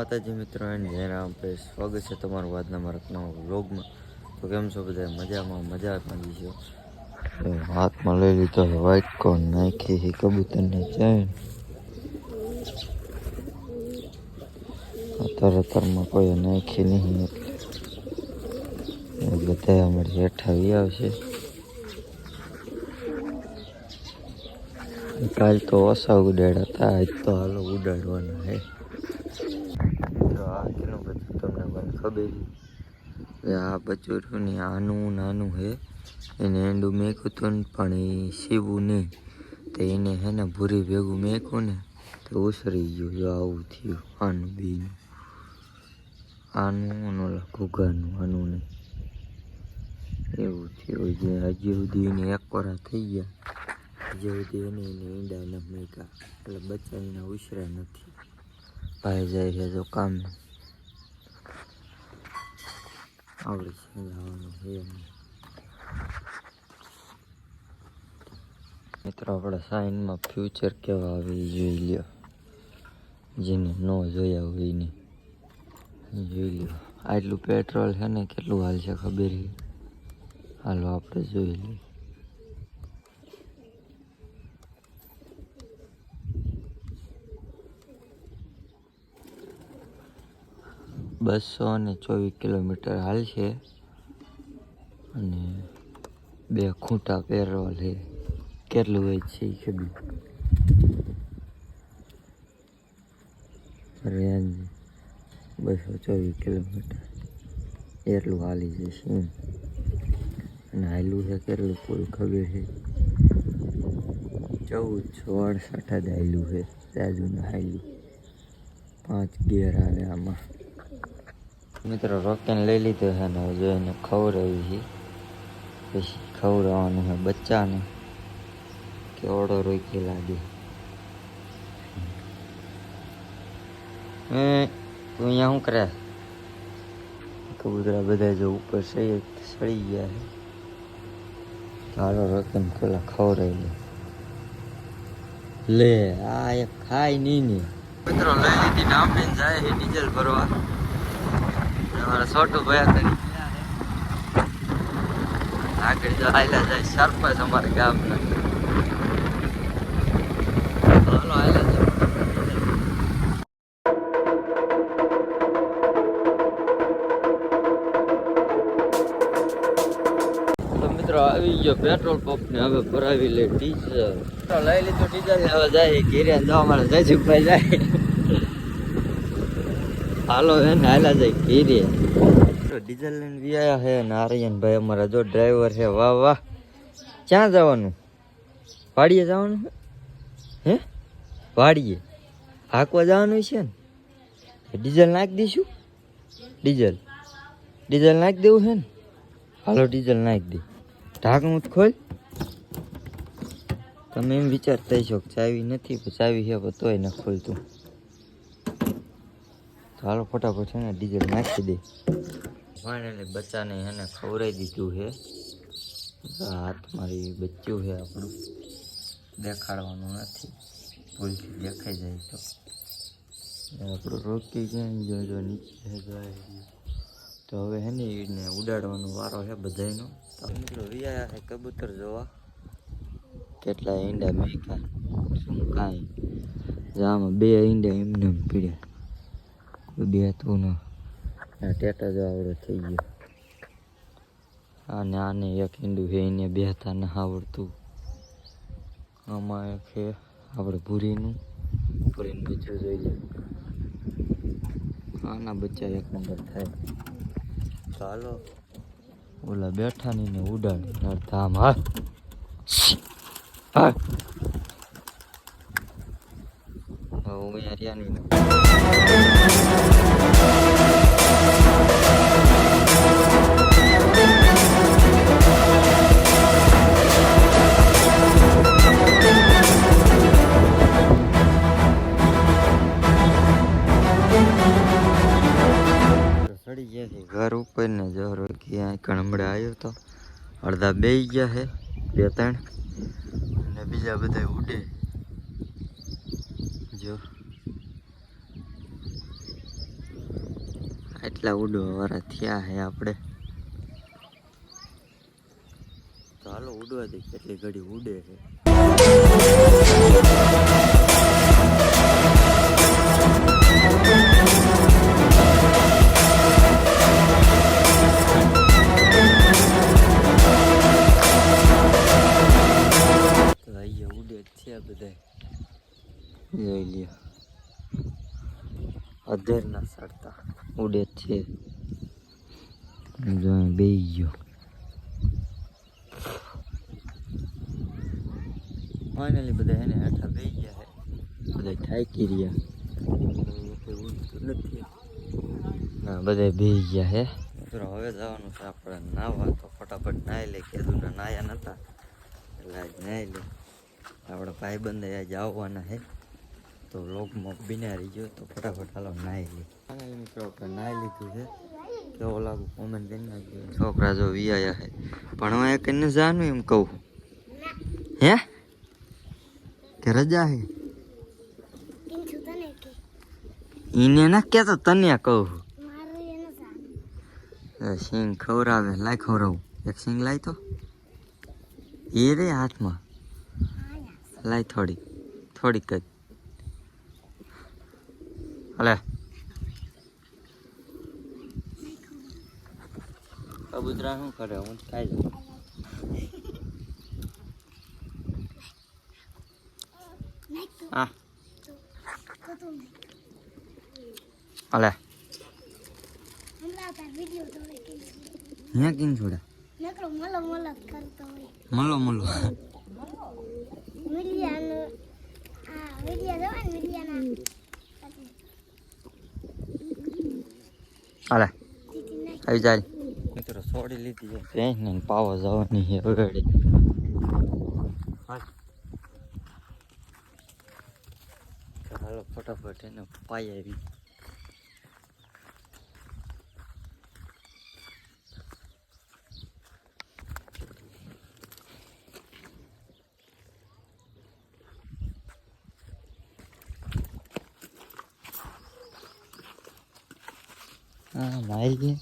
માતાજી મિત્રો એન્ડ જય રામ સ્વાગત છે તમારું આજના મારા નવા વ્લોગમાં. તો કેમ છો બધા? મજામાં, મજા છો. છે હાથમાં લઈ લીધો વ્હાઈટ કોન નાખી કબૂતરની ચેન અત્યારે અત્યારમાં કોઈ નાખી નહીં એટલે બધા અમારી હેઠા આવી આવશે. કાલ તો ઓછા ઉડાડ્યા હતા, આજ તો હાલો ઉડાડવાના હે તો આ કેનું બધું તમને મને ખબર. છે કે આ બચોરું ને આનું નાનું હે. એને એંડું મેકું હતું ને પણ એ સીવું નહીં. તો એને હે ને ભૂરી ભેગું મેકું ને તો ઉસરી ગયું. જો આવું થયું. આનું બીનું. આનું અને આનું નહીં. એવું થયું. જે હજી સુધી એને એક વરા થઈ ગયા. હજી સુધી એને એને ઈંડા ન મેકા એટલે બચ્ચા એના ઉછર્યા નથી. ભાઈ જાય છે જો કામ આવડે છે જવાનું મિત્રો, આપણે સાઈનમાં ફ્યુચર કેવા આવે એ જોઈ લ્યો. જેને ન જોયા હોય ને જોઈ લ્યો. આટલું પેટ્રોલ છે ને, કેટલું હાલ છે ખબર હાલો, આપણે જોઈ લઈએ. બસો ને ચોવીસ કિલોમીટર હાલ છે અને બે ખૂંટા પેટ્રોલ છે. કેટલું હોય છે કે રેન્જ બસો ચોવીસ કિલોમીટર. એટલું હાલી જશે એમ. અને હાયલું છે કેટલું પૂરું ખબર છે? ચૌદ સો અડસઠ જ હાયલું છે. રાજુનું હાયલું પાંચ ગિયર આવે આમાં. મિત્રો રોકેન લઈ લીધો છે ને હવે જો એને ખવડાવી છે. પછી ખવડાવવાનું છે બચ્ચાને કેવડો રોકી લાગે. હે તું અહીંયા શું કરે? કબૂતરા બધા જો ઉપર સહી, સડી ગયા છે. ચાલો રોકેન પેલા ખવડાવી લે લે, આ એક ખાય નહીં ને. મિત્રો લઈ લીધી નામની જાય ડીઝલ ભરવા. અમારા છોટું ભયા કરી આગળ જો આયલા જાય સરપંચ અમારા ગામના. હાલો આયલા જાય. તો મિત્રો આવી ગયો પેટ્રોલ પંપ ને હવે ભરાવી લે ડીઝલ. તો લઈ લીધું ડીઝલ ને હવે જાય ઘેરે જવા મળે જયસુખભાઈ જાય. હાલો હે ને હાલા જાય ઘેરે. ડીઝલ લઈને વ્યાયા હે નારાયણ ભાઈ અમારા જો ડ્રાઈવર છે. વાહ વાહ. ક્યાં જવાનું? વાડીએ જવાનું? હે? વાડીએ. હાંકવા જવાનું છે ને? ડીઝલ નાખી દઈશું. ડીઝલ. ડીઝલ નાખી દેવું છે ને? હાલો, ડીઝલ નાખી દે. ઢાંકણું ખોલ. તમે એમ વિચારતા છો ચાવી નથી ચાવી છે તોય ન ખોલતું. તો હાલો ફટાફટ છે ને ડીઝલ નાખી દે. ફાઇનલી બચ્ચાને એને ખવડાવી દીધું છે. હાથ મારી બચ્યું છે આપણું. દેખાડવાનું નથી. ભૂલથી દેખાઈ જાય તો. આપણું રોકી ક્યાંય જો જો નીચે જાય તો હવે હે ને એને ઉડાડવાનો વારો છે બધાયનો. તો મિત્રો રિયા છે કબૂતર જોવા. કેટલા ઈંડા મેં શું કાંઈ. આમાં બે ઈંડા એમને પીડ્યા. બે તું ટેટા જો આવડે થઈ ગયો. આને આને એક ઈંડું છે બેહતા ન આવડતું. આમાં એક આપણે ભૂરીનું. ભૂરીનું બચ્ચું જોઈ લે. આના બચ્ચા એક નંબર થાય. ચાલો ઓલા બેઠા ની ને ઉડાડી નડતા આમ હું તો અડધા બે ગયા છે બે ત્રણ. અને બીજા બધા ઉડે. જો. આટલા ઉડવા વાળા થયા છે આપણે. હાલો ઉડવા દે, કેટલી ઘડી ઉડે છે ઉડે છે બધા જોઈ લ્યો અધેરના સડતા ઉડે છે જોઈ બે ગયો ફાઇનલી બધા એને હેઠા બે ગયા છે બધા થાકી રહ્યા નથી ના બધા બે ગયા હે મિત્રો હવે જવાનું છે આપણે નાવા તો ફટાફટ નાહી લે કીધું ના નાયા નતા એટલે આજ નાહી લે આપણા ભાઈબંધ આજ આવવાના હે તો લોગમાં બિના રહી ગયો તો ફટાફટ હાલો નાહી લે ફાઇનલી નાહી લીધું છે. કેવો લાગુ કોમેન્ટ કરી નાખજો. છોકરા જો વિયાયા હે ભણવા એક ને જાનું એમ કહું. હે? કે રજા હે એને ના કહેતો તને કહું. સિંગ ખવડાવે, લાય ખવડાવું. એક સિંગ લાય તો. એ રે હાથમાં. લાય થોડી થોડીક જ. હલે કબૂતરા શું કરે? હું ખાઈ જાઉં હા. તો તું હલે હમણાં તાર વીડિયો જોડે કે અહીંયા કિન છોડા મલો મલો કરતો હોય. મલો મલો મીડિયાનું આ વીડિયો જોવે ને મીડિયાના હલે આવી જાય. મિત્રો છોડી લીધી છે. ને પાવા જવાની છે વગાડી હાલો ફટાફટ એને પાઈ આવી. હા મારી ગયા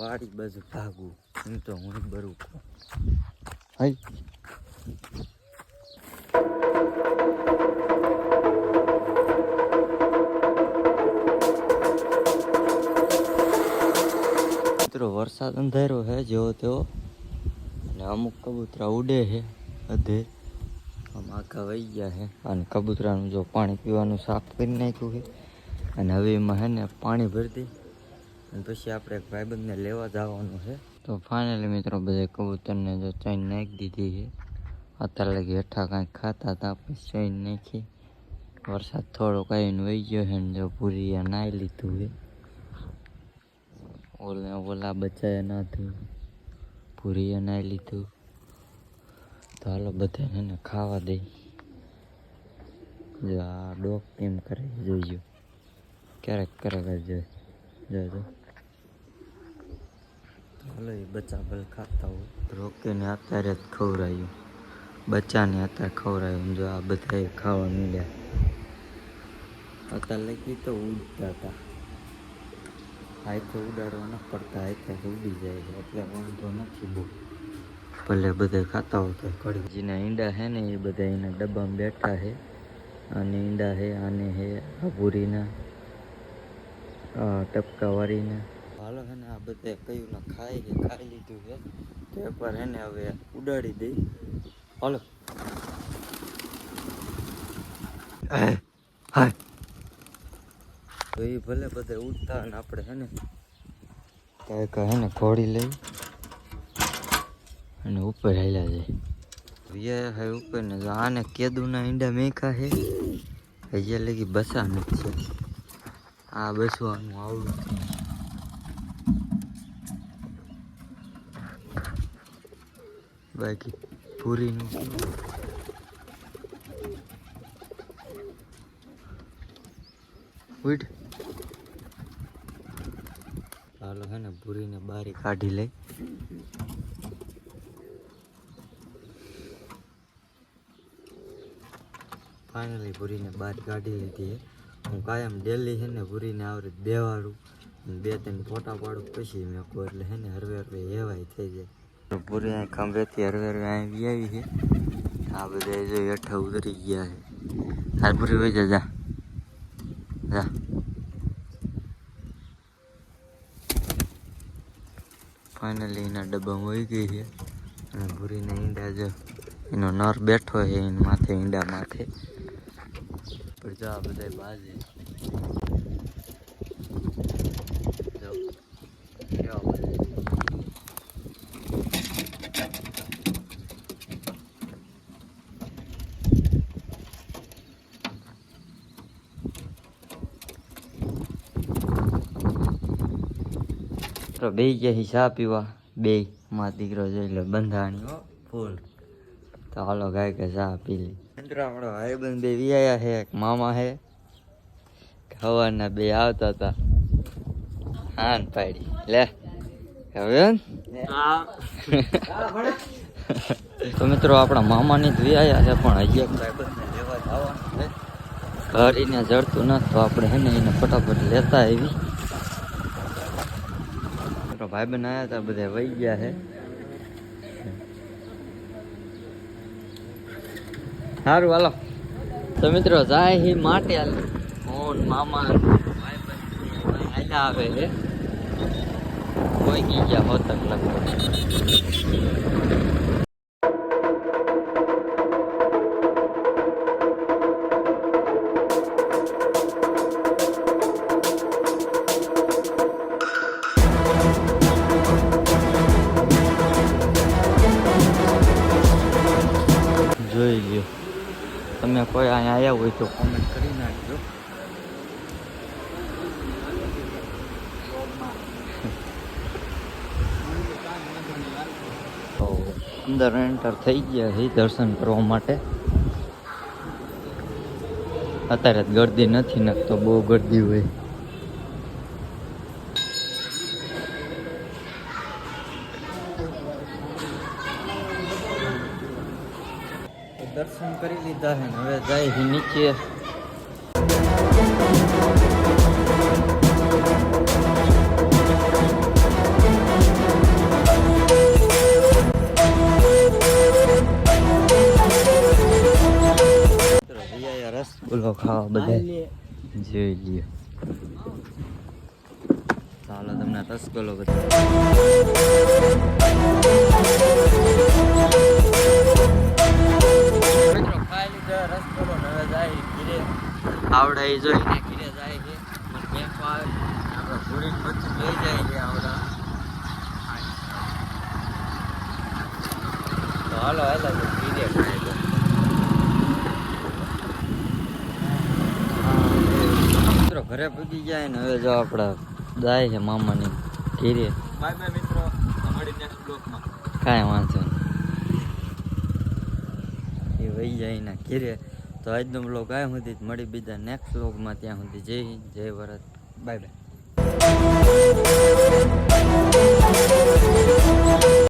વાડી બાજુ ભાગું. એમ તો હું બરું હાઈ મિત્રો વરસાદ અંધારો છે જેવો તેવો. અને અમુક કબૂતરા ઉડે છે અધે આમ આખા વહી ગયા છે અને કબૂતરાનું જો પાણી પીવાનું સાફ કરી નાખ્યું છે અને હવે એમાં હે ને પાણી ભરતી અને પછી આપણે ભાઈબંધને લેવા જવાનું છે. તો ફાઇનલી મિત્રો બધા કબૂતરને જો ચૈન નાખી દીધી છે. અત્યારે લગી હેઠા કાંઈક ખાતા હતા, પછી ચૈન નાખી. વરસાદ થોડો કાંઈને વહી ગયો છે ને જો પૂરી નાહી લીધું છે. ઓલા ઓલા બચ્ચાએ ના થયું. પૂરી નાહી લીધું. તો હાલો બધાને ખાવા દઈ. જો આ ડોગ કેમ કરે જોઈજો ક્યારેક ક્યારેક જ જાય તો. ચાલો એ બચ્ચા ભલે ખાતા હોય. રોકીને અત્યારે જ ખવડાયું. બચ્ચાને અત્યારે ખવડાયું. જો આ બધા ખાવા મળ્યા અત્યારે લગી તો ઉડતા હતા. હાથે ઉડાડવા ન પડતા હાથે ઉડી જાય છે. એટલે વાંધો નથી બહુ. ભલે બધા ખાતા હોય તો જેના ઈંડા છે ને એ બધા એના ડબ્બામાં બેઠા છે. અને ઈંડા છે આને છે આ ભૂરીના. આ ટપકા વાળીને. હાલો હે ને આ બધે કયું ના ખાઈ કે ખાઈ લીધું છે. તે પર હે ને હવે ઉડાડી દઈ. હાલો. હાય તો એ ભલે બધા ઉડતા ને આપણે હે ને કાંઈક હે ને ખોડી લઈ અને ઉપર હાલ્યા જાય. વિયા હે ઉપર ને આને કેદુના ઈંડા મેખા હે. હજી લગી બસા નથી. આ બેસવાનું આવડું. બાકી પૂરીનું ઉઠ ચાલો હે ને પૂરીને બારી કાઢી લઈ ફાઇનલી પૂરીને બહાર કાઢી લીધી હું કાયમ ડેલી છે ને પૂરીને આવરે બેવાડું. બે ત્રણ ફોટા પાડું પછી મેં કહું એટલે છે ને હરવે હરવે હેવાય થઈ જાય. પૂરી અહીં ખંભેથી હરવે હરવે અહીં આવી છે આ બધા જો હેઠા ઉતરી ગયા છે હાલ પૂરી હોય જા જા. ફાઇનલી એના ડબ્બામાં વહી ગઈ છે અને ભૂરીના ઈંડા જો એનો નર બેઠો છે એના માથે ઈંડા માથે. પણ જો આ બધા બાજે. જો તો બે ગયા ચા પીવા, બે. માં દીકરો જોઈ લો બંધાણી ફૂલ. તો હાલો ગાય કે ચા પી લી. મિત્રો ભાઈ ભાઈબંધ બે વ્યાયા છે, એક મામા છે. ખવાના બે આવતા હતા. હાન પાડી. લે, હવે? તો મિત્રો, આપણા મામાની જ વિયાયા છે, પણ ઘર એને જડતું નથી તો આપણે હે ને એને ફટાફટ લેતા આવી ભાઈબંધ આવ્યા હતા, બધા વહી ગયા છે. સારું હાલો. તો મિત્રો, જાય હી માટે મોહન મામા આવે છે. કોઈ ગઈ ગયા હોત લગભગ જોઈ લ્યો. તમે કોઈ અહીંયા આવ્યા હોય તો કોમેન્ટ કરી નાખજો. તો અંદર એન્ટર થઈ ગયા છે દર્શન કરવા માટે. અત્યારે ગરદી નથી નાખતો બહુ ગરદી હોય. દર્શન કરી લીધા છે હવે જાય નીચે. રસગુલ્લો ખાવા બધા. જોઈ લ્યો. ચાલો તમને રસગુલ્લો બધા. ખાઈ લીધો હવે જાય ઘીરે આવડા એ જોઈને ઘીરે જાય છે. પણ કેમ્પ આવે? આપણે ઘોડી બધું લઈ જાય છે આવડા. તો હાલો હાલો ઘીરે મિત્રો ઘરે પૂગી જાય ને હવે જો આપણા જાય છે મામાની ઘીરે. બાય બાય મિત્રો મળી નેક્સ્ટ બ્લોકમાં કાંઈ વાંધો નહીં. વહી જાય ને ઘેરે, તો આજનો બ્લોગ આ સુધી મળી બીજા નેક્સ્ટ બ્લોગમાં ત્યાં સુધી જય જય ભરત. Bye bye